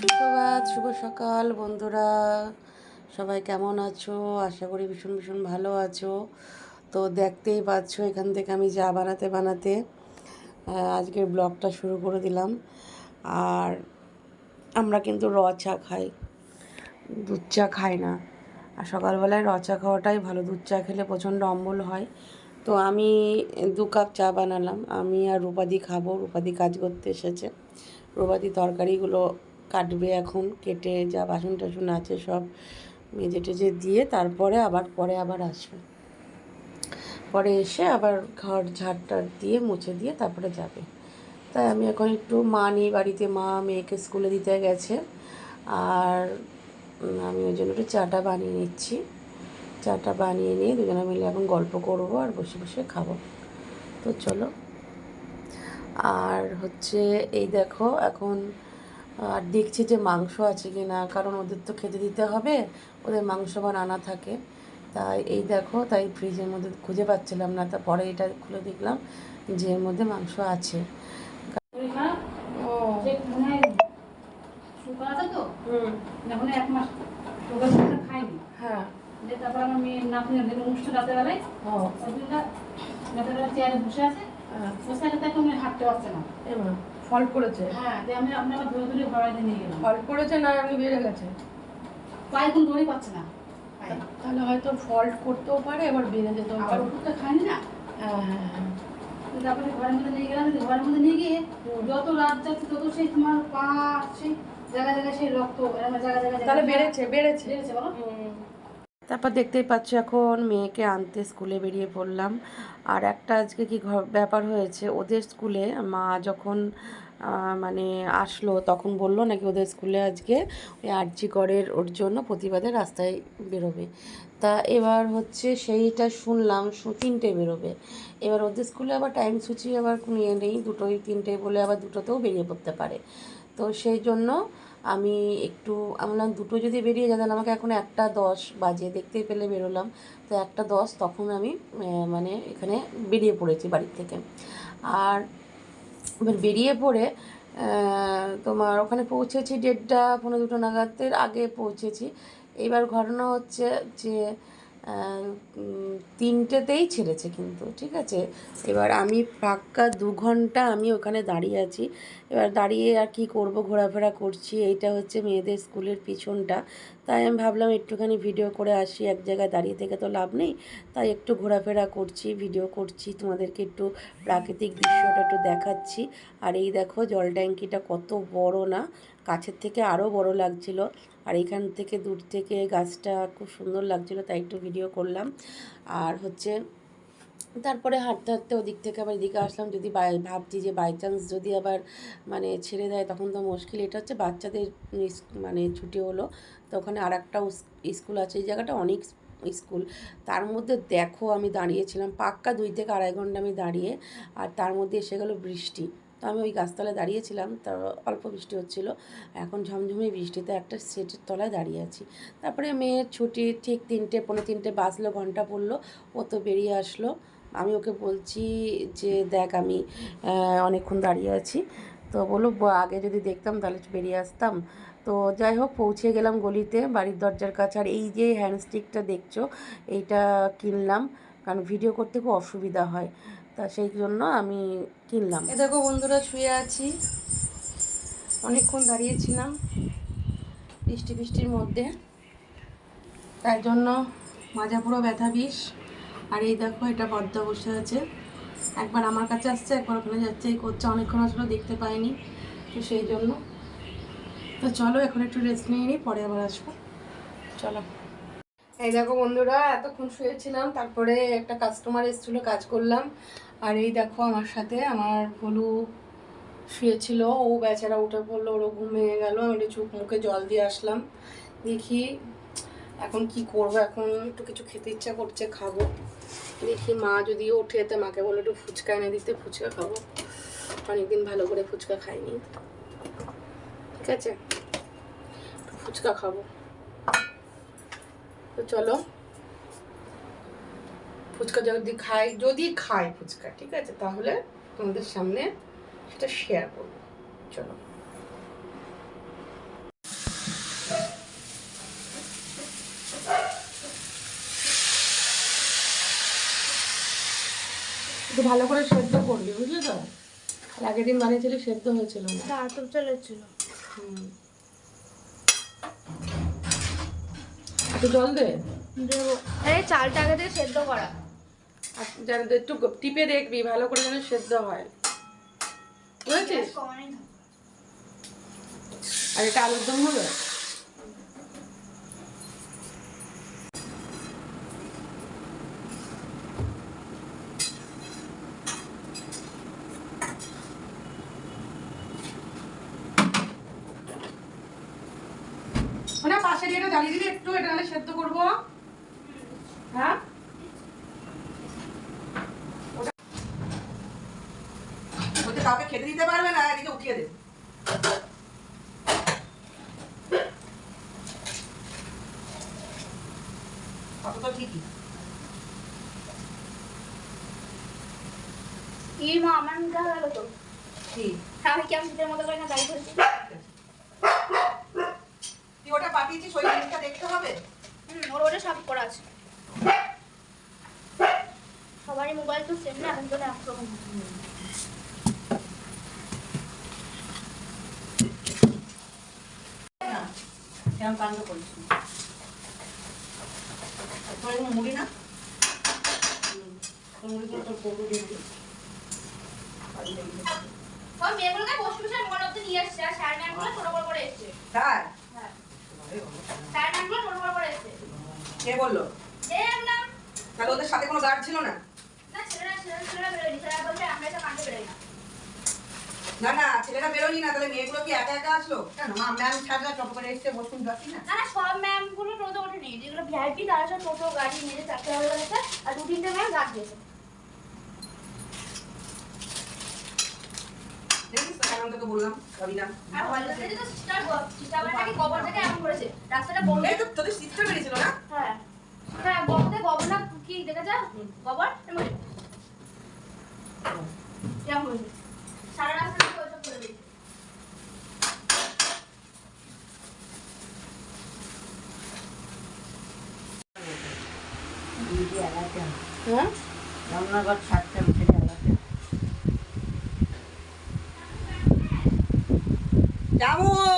সুপ্রভাত, শুভ সকাল বন্ধুরা। সবাই কেমন আছো? আশা করি ভীষণ ভীষণ ভালো আছো। তো দেখতেই পাচ্ছ, এখান থেকে আমি চা বানাতে বানাতে আজকের ব্লগটা শুরু করে দিলাম। আর আমরা কিন্তু র চা খাই। দুধ চা খাই না। আর সকালবেলায় র চা খাওয়াটাই ভালো। দুধ চা খেলে প্রচণ্ড অম্বল হয়। তো আমি দু কাপ চা বানালাম। আমি আর রূপাদি খাব। রূপাদি কাজ করতে এসেছে। রূপাদি তরকারিগুলো কাটবে এখন, কেটে যা বাসন টাসন আছে সব মেজে টেজে দিয়ে তারপরে আবার, পরে আবার আসবে। পরে এসে আবার ঘর ঝাড় দিয়ে মুছে দিয়ে তারপরে যাবে। তাই আমি এখন একটু মা নেই বাড়িতে, মা মেয়েকে স্কুলে দিতে গেছে। আর আমি ওই জন্য একটু চাটা বানিয়ে নিচ্ছি। চাটা বানিয়ে নিয়ে দুজনে মিলে এখন গল্প করব আর বসে বসে খাব। তো চলো। আর হচ্ছে এই দেখো এখন আর দেখছি যে মাংস আছে কি না কারণ ওদের তো খেতে দিতে হবে ওদের মাংস বা আনা থাকে। তাই এই দেখো তাই ফ্রিজের মধ্যে খুঁজে পাচ্ছিলাম না তারপরে এটা খুলে দেখলাম যে এর মধ্যে মাংস আছে। মনে হয় হ্যাঁ তারপর আমার মেয়ে নাতনি অনুষ্ঠান চেয়ারে বসে আছে হ্যাঁ। বসে আছে তাকে হাঁটতে পারছে না। এবার ফল করেছে? হ্যাঁ আমি আপনি আবার ধরে ধরে ঘরে নিয়ে গেলাম। ফল করেছে না আমি বেড়ে গেছে? পায়ে কোন দড়ি পাচ্ছে না। তাহলে হয়তো ফল্ট করতেও পারে এবার বেড়ে যেতেও পারে। ওষুধটা খাইনি না? হ্যাঁ হ্যাঁ হ্যাঁ। তারপরে ঘরের মধ্যে নিয়ে গেলাম ঘরের মধ্যে নিয়ে গিয়ে যত রাত যাচ্ছে তত সেই তোমার পা সেই জায়গা জায়গায় সেই রক্ত জায়গা জায়গায় তাহলে বেড়েছে বেড়েছে। বেড়েছে বলো। তারপর দেখতেই পাচ্ছ এখন মেয়েকে আনতে স্কুলে বেরিয়ে পড়লাম। আর একটা আজকে কি ব্যাপার হয়েছে, ওদের স্কুলে মা যখন মানে আসলো তখন বলল নাকি ওদের স্কুলে আজকে ওই আরজি করের ওর জন্য প্রতিবাদে রাস্তায় বেরোবে। তা এবার হচ্ছে সেইটা শুনলাম তিনটে বেরোবে। এবার ওদের স্কুলে আবার টাইম সূচি আবার কোনো ইয়ে নেই, দুটোই তিনটে বলে আবার দুটোতেও বেরিয়ে পড়তে পারে। তো সেই জন্য আমি একটু বললাম, দুটো যদি বেরিয়ে যায়, তাহলে আমাকে এখন একটা দশ বাজে দেখতে পেলে বেরোলাম। তো একটা দশ তখন আমি মানে এখানে বেরিয়ে পড়েছি বাড়ির থেকে। আর এবার বেরিয়ে পড়ে তোমার ওখানে পৌঁছেছি দেড়টা পনেরো দুটো নাগাদের আগে পৌঁছেছি। এবার ঘটনা হচ্ছে যে তিনটেতেই ছেড়েছে কিন্তু, ঠিক আছে? এবার আমি পাক্কা দু ঘণ্টা আমি ওখানে দাঁড়িয়ে আছি। এবার দাঁড়িয়ে আর কি করব, ঘোরাফেরা করছি। এইটা হচ্ছে মেয়েদের স্কুলের পিছনটা। তাই আমি ভাবলাম একটুখানি ভিডিও করে আসি। এক জায়গায় দাঁড়িয়ে থেকে তো লাভ নেই। তাই একটু ঘোরাফেরা করছি, ভিডিও করছি, তোমাদেরকে একটু প্রাকৃতিক দৃশ্যটা একটু দেখাচ্ছি। আর এই দেখো জল ট্যাঙ্কিটা কত বড় না? কাছের থেকে আরও বড় লাগছিল। আর এখান থেকে দূর থেকে গাছটা খুব সুন্দর লাগছিল, তাই একটু ভিডিও করলাম। আর হচ্ছে, তারপরে হাঁটতে হাঁটতে ওদিক থেকে আবার এদিকে আসলাম। যদি ভাবছি যে বাই চান্স যদি আবার মানে ছেড়ে দেয়, তখন তো মুশকিল। এটা হচ্ছে বাচ্চাদের মানে ছুটি হলো। তো ওখানে আর একটা স্কুল আছে। এই জায়গাটা অনেক স্কুল। তার মধ্যে দেখো আমি দাঁড়িয়েছিলাম। পাক্কা দুই থেকে আড়াই ঘণ্টা আমি দাঁড়িয়ে, আর তার মধ্যে এসে গেল বৃষ্টি। আমি ওই গাছতলায় দাঁড়িয়েছিলাম তার অল্প বৃষ্টি হচ্ছিল। এখন ঝমঝমে বৃষ্টিতে একটা সেটের তলায় দাঁড়িয়ে আছি। তারপরে মেয়ের ছুটি, ঠিক তিনটে পনেরো তিনটে বাজলো, ঘণ্টা পড়ল, ও তো বেরিয়ে আসলো। আমি ওকে বলছি যে, দেখ আমি অনেকক্ষণ দাঁড়িয়ে আছি। তো বলল, "ব- আগে যদি দেখতাম তাহলে বেরিয়ে আসতাম। তো যাই হোক, পৌঁছে গেলাম গলিতে, বাড়ির দরজার কাছে। আর এই যে হ্যান্ডস্টিকটা দেখছ, এইটা কিনলাম, কারণ ভিডিও করতে খুব অসুবিধা হয়। তা সেই জন্য আমি কিনলাম। এ দেখো বন্ধুরা, শুয়ে আছি। অনেকক্ষণ দাঁড়িয়েছিলাম বৃষ্টি বৃষ্টির মধ্যে। তাই জন্য মাজা পুরো ব্যথা বিষ। আর এই দেখো, এটা পদ্মা বসে আছে। একবার আমার কাছে আসছে, একবার ওখানে যাচ্ছে। এই করছে, অনেকক্ষণ আসলে, দেখতে পাইনি। তো সেই জন্য। তো চলো, এখন একটু রেস্ট নিয়ে নিই পরে আবার আসব। চলো। এই দেখো বন্ধুরা, এতক্ষণ শুয়েছিলাম, তারপরে একটা কাস্টমার এসেছিল, কাজ করলাম। আর এই দেখো আমার সাথে আমার ভলু শুয়েছিল, ও বেচারা উঠে পড়ল ওরও ঘুম ভেঙে গেল, আমি একটু চুপ, মুখে জল দিয়ে আসলাম, দেখি এখন কি করব, এখন একটু কিছু খেতে ইচ্ছা করছে, খাব। দেখি মা যদি ওঠে, তো মাকে বলে, একটু ফুচকা এনে দিতে, ফুচকা খাব। অনেকদিন ভালো করে ফুচকা খাইনি। ঠিক আছে? ফুচকা খাব। তো চলো ফুচকা যদি খাই যদি খাই ফুচকা ঠিক আছে? তাহলে তোমাদের সামনে সেটা শেয়ার করব। চলো। একটু ভালো করে সেদ্ধ করলি বুঝলি তো? আগের দিন বানিয়েছিলি সেদ্ধ হয়েছিল না। তাড়াতাড়ি চলে হুম। একটু জল দে। এই চালটা আগে থেকে সেদ্ধ করা। যেন একটু টিপে দেখবি, ভালো করে যেন সেদ্ধ হয়। বুঝেছিস? আর এটা আলুর দম হবে? পাশে দিয়ে এটা জ্বালিয়ে দিবি একটু, এটা নাহলে সেদ্ধ করব। হ্যাঁ বলছে কাউকে খেতে দিতে পারবে না এদিকে উঠিয়ে দেবে কত তো ঠিকই কি? মা আমার মুখে গেল তো। কি? আমি কি আমি শীতের মতো করে না দাঁড়িয়ে ধরছি তুই ওটা পাঠিয়েছিস? ওই জিনিসটা দেখতে হবে? হুম ওর ওটা সব করা আছে। সবারই মোবাইল তো সেম না এখন তো একরকম কেমন কাণ্ড করিস না? হ্যাঁ। স্যার ম্যামগুলো ছোট বড় করে এসছে। কে বলল? তাহলে ওদের সাথে কোনো গার্ড ছিল না? না ছেলেরা ছেলেরা ছেলেরা বেরোয়নি। ছেলেরা বলছে আমরা এসব কাণ্ডে বেরোই না। না না ছেলেরা বেরোনি না তাহলে মেয়েগুলো কি একা একা আসলো? কেন মা ম্যাম ছাড়া টপ করে এসছে বসুন যাচ্ছি না। না না সব ম্যামগুলো টোটো ওঠেনি যেগুলো ভিআইপি তারা সব টোটো গাড়ি নিয়ে চারটে হয়ে গেছে আর দু তিনটে ম্যাম গাছ দিয়েছে। আর হলদার থেকে এমন করেছে। না? হ্যাঁ। হ্যাঁ গবর কি দেখেছে? গবর এমন এরকম হয়েছে সারা রাস্তা থেকে ওইসব করে দিয়েছে হ্যাঁ? রান্নাঘর ছাড়তে ছেড়ে এলাকা জামুদ